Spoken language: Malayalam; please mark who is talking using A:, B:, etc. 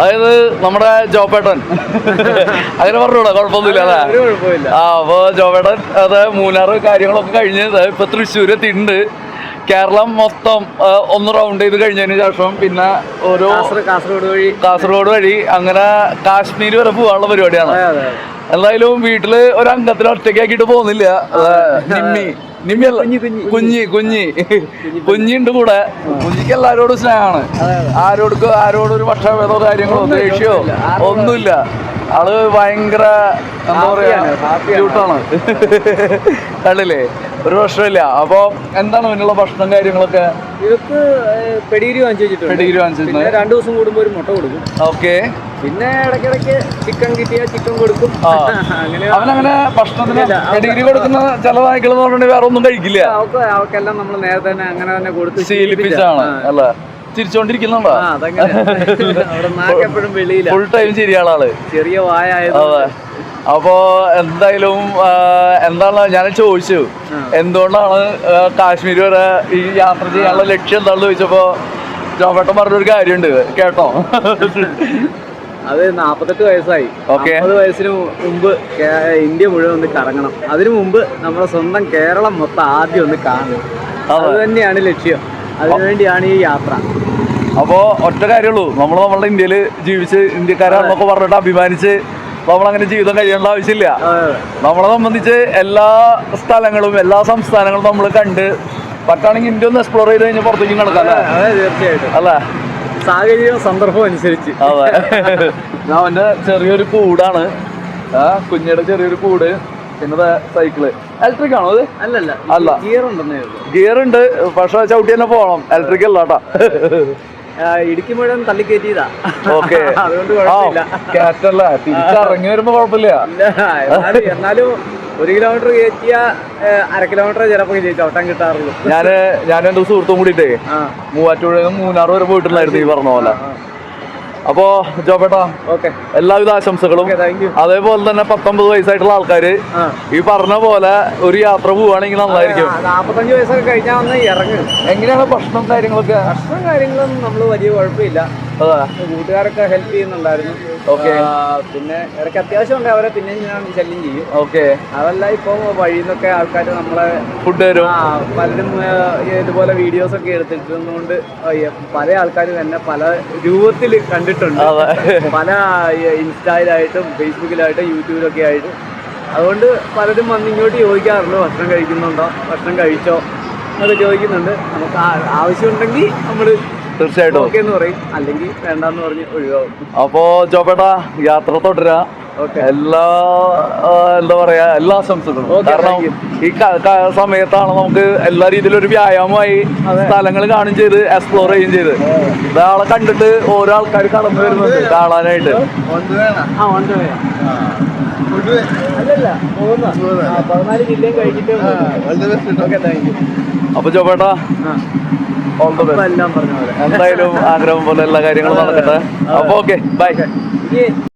A: അതായത് നമ്മുടെ ജോപ്പേട്ടൻ അങ്ങനെ പറഞ്ഞൂടാ കുഴപ്പമൊന്നുമില്ല
B: അതെ
A: ആ അപ്പൊ ജോവേട്ടൻ അത് മൂന്നാറ് കാര്യങ്ങളൊക്കെ കഴിഞ്ഞ് ഇപ്പൊ തൃശ്ശൂർ എത്തിയിട്ടുണ്ട് കേരളം മൊത്തം ഒന്ന് റൗണ്ട് ചെയ്ത് കഴിഞ്ഞതിന് ശേഷം പിന്നെ ഓരോ
B: കാസർഗോഡ് വഴി.
A: കാസർഗോഡ് വഴി അങ്ങനെ കാശ്മീർ വരെ പോകാനുള്ള പരിപാടിയാണ്. എന്തായാലും വീട്ടിൽ ഒരു അംഗത്തിന് ഒറ്റയ്ക്കാക്കിയിട്ട് പോകുന്നില്ല. നിമ്മി.
B: കുഞ്ഞി, കുഞ്ഞി.
A: കുഞ്ഞി. കുഞ്ഞി കുഞ്ഞിണ്ട് കൂടെ. കുഞ്ഞിക്ക് എല്ലാരോടും സ്നേഹമാണ്. ആരോടും ആരോടൊരു ഒരു പക്ഷഭേദോ കാര്യങ്ങളോ ദേഷ്യമോ
B: ഒന്നുമില്ല.
A: ആൾ ഭയങ്കര എന്താ പറയാ. ക്യൂട്ടാണ് കണ്ടില്ലേ? ഒരു പ്രശ്നമില്ല അപ്പൊ എന്താണ് അതിനുള്ള ഭക്ഷണം കാര്യങ്ങളൊക്കെ?
B: ഇവർക്ക് പെഡിഗ്രി വാങ്ങിച്ചു വെച്ചിട്ടുണ്ട്.
A: വാങ്ങിച്ചു വാങ്ങിച്ചിട്ടുണ്ട്.
B: രണ്ടു ദിവസം കൂടുമ്പോ ഒരു മുട്ട കൊടുക്കും.
A: ഓക്കെ.
B: പിന്നെ ഇടയ്ക്കിടയ്ക്ക് ചിക്കൻ കിട്ടിയ ചിക്കൻ കൊടുക്കും.
A: അവനങ്ങനെ ഭക്ഷണത്തിന്
B: ഇല്ല,
A: കൊടുക്കുന്ന ചില നായ്ക്കൾ എന്ന് പറഞ്ഞിട്ടുണ്ടെങ്കിൽ വേറെ ഒന്നും കഴിക്കില്ല.
B: അവക്കെല്ലാം അവർക്കെല്ലാം നമ്മൾ നേരത്തെ തന്നെ അങ്ങനെ തന്നെ കൊടുത്ത്
A: ശീലിപ്പിച്ചാണ്. അല്ല? ചിരിച്ചോണ്ടിരിക്കുന്നുണ്ടോ ഫുൾ ടൈം ശരിയാണ് ആൾ
B: ചെറിയ വായ
A: അതെ. അപ്പോ എന്തായാലും എന്താണ് ഞാൻ ചോദിച്ചു. എന്തുകൊണ്ടാണ് കാശ്മീർ വരെ ഈ യാത്ര ചെയ്യാനുള്ള ലക്ഷ്യം എന്താണെന്ന് ചോദിച്ചപ്പോ ജോബേട്ടൻ പറഞ്ഞൊരു കാര്യമുണ്ട്. കേട്ടോ?
B: അത് നാപ്പത്തെട്ട് വയസ്സായി. നാൽപ്പത് വയസ്സിന് മുമ്പ് ഇന്ത്യ മുഴുവൻ ഒന്ന് കറങ്ങണം. അതിനു മുമ്പ് നമ്മുടെ സ്വന്തം കേരളം മൊത്തം ആദ്യം ഒന്ന് കാണണം.
A: അത്.
B: തന്നെയാണ് ലക്ഷ്യം. അതിനുവേണ്ടിയാണ് ഈ യാത്ര.
A: അപ്പോ ഒറ്റ കാര്യമുള്ളൂ. നമ്മൾ നമ്മളുടെ ഇന്ത്യയിൽ ജീവിച്ച് ഇന്ത്യക്കാരാണെന്നൊക്കെ പറഞ്ഞിട്ട് അഭിമാനിച്ച് നമ്മളങ്ങനെ ജീവിതം കഴിയേണ്ട ആവശ്യമില്ല. നമ്മളെ സംബന്ധിച്ച് എല്ലാ സ്ഥലങ്ങളും എല്ലാ സംസ്ഥാനങ്ങളും നമ്മൾ കണ്ട് പറ്റാണെങ്കിൽ ഇന്ത്യ ഒന്ന് എക്സ്പ്ലോർ ചെയ്ത് കഴിഞ്ഞാൽ പുറത്തേക്കും
B: അതെ തീർച്ചയായിട്ടും.
A: അല്ലേ?
B: സാഹചര്യവും സന്ദർഭവും അനുസരിച്ച്.
A: അതെ. ഞാൻ അവന്റെ ചെറിയൊരു കൂടാണ്. ആ കുഞ്ഞിയുടെ ചെറിയൊരു കൂട്. പിന്നെ സൈക്കിൾ ഇലക്ട്രിക് ആണോ അത്?
B: അല്ലല്ല
A: അല്ല.
B: ഗിയർ ഉണ്ടെന്നേ
A: ഗിയർ ഉണ്ട്. പക്ഷെ ചവിട്ടി തന്നെ പോകണം. ഇലക്ട്രിക് അല്ല കേട്ടാ.
B: ആ, ഇടുക്കി മുഴുവൻ തള്ളിക്കയറ്റിയതാ
A: ഓക്കെ.
B: അതുകൊണ്ട് കുഴപ്പമില്ല.
A: കാറ്റല്ല തിരിച്ചിറങ്ങി വരുമ്പോ കുഴപ്പമില്ല.
B: എന്നാലും ഒരു കിലോമീറ്റർ കയറ്റിയ അര കിലോമീറ്റർ ചിലപ്പോൾ ചവിട്ടാൻ കിട്ടാറുള്ളൂ.
A: ഞാൻ ഞാൻ എന്റെ സുഹൃത്തും കൂടിയിട്ടേ മൂവാറ്റുപുഴ മൂന്നാർ വരെ പോയിട്ടുണ്ടായിരുന്നു ഈ പറഞ്ഞ പോലെ. അപ്പോ ജോബേട്ടാ
B: ഓക്കെ.
A: എല്ലാവിധ ആശംസകളും. അതേപോലെ തന്നെ പത്തൊമ്പത് വയസ്സായിട്ടുള്ള ആൾക്കാര് ഈ പറഞ്ഞ പോലെ ഒരു യാത്ര പോവുകയാണെങ്കിൽ നന്നായിരിക്കും.
B: നാപ്പത്തഞ്ച് വയസ്സൊക്കെ കഴിഞ്ഞാൽ ഇറങ്ങും.
A: എങ്ങനെയാണ് ഭക്ഷണം കാര്യങ്ങളൊക്കെ?
B: ഭക്ഷണം കാര്യങ്ങളൊന്നും നമ്മൾ വലിയ കുഴപ്പമില്ല. കൂട്ടുകാരൊക്കെ ഹെൽപ്പ് ചെയ്യുന്നുണ്ടായിരുന്നു.
A: ഓക്കെ.
B: പിന്നെ ഇടയ്ക്ക് അത്യാവശ്യം ഉണ്ട് അവരെ പിന്നെയും ഞാൻ ശല്യം ചെയ്യും.
A: ഓക്കെ
B: അതല്ല ഇപ്പൊ വഴിയിൽ നിന്നൊക്കെ ആൾക്കാർ നമ്മളെ
A: ഫുഡ് തരും.
B: പലരും ഇതുപോലെ വീഡിയോസ് ഒക്കെ എടുത്തിട്ടുള്ളതുകൊണ്ട് പല ആൾക്കാരും എന്നെ പല രൂപത്തിൽ കണ്ടിട്ടുണ്ട്. പല ഇൻസ്റ്റയിലായിട്ടും ഫേസ്ബുക്കിലായിട്ടും യൂട്യൂബിലൊക്കെ ആയിട്ട്. അതുകൊണ്ട് പലരും വന്ന് ഇങ്ങോട്ട് ചോദിക്കാറുണ്ട് ഭക്ഷണം കഴിക്കുന്നുണ്ടോ? ഭക്ഷണം കഴിച്ചോ? എന്നൊക്കെ ചോദിക്കുന്നുണ്ട്. നമുക്ക് ആവശ്യമുണ്ടെങ്കിൽ നമ്മൾ
A: തീർച്ചയായിട്ടും. അപ്പോ ചോപ്പേട്ടാ യാത്ര തുടരാ. എല്ലാ എന്താ പറയാ എല്ലാ ആശംസകളും. കാരണം ഈ സമയത്താണ് നമുക്ക് എല്ലാ രീതിയിലും ഒരു വ്യായാമമായി സ്ഥലങ്ങൾ കാണുകയും ചെയ്ത് എക്സ്പ്ലോർ ചെയ്യുകയും ചെയ്ത്. ഇതാളെ കണ്ടിട്ട് ഓരോ ആൾക്കാർ കടന്നു വരുന്നുണ്ട് കാണാനായിട്ട്. അപ്പൊ
B: ചോപ്പേട്ടാ
A: ഓൾ ദ ബെസ്റ്റ്
B: എല്ലാം പറഞ്ഞ പോലെ.
A: എന്തായാലും ആഗ്രഹം പോലെ എല്ലാ കാര്യങ്ങളും നടക്കട്ടെ. അപ്പൊ ഓക്കെ ബൈ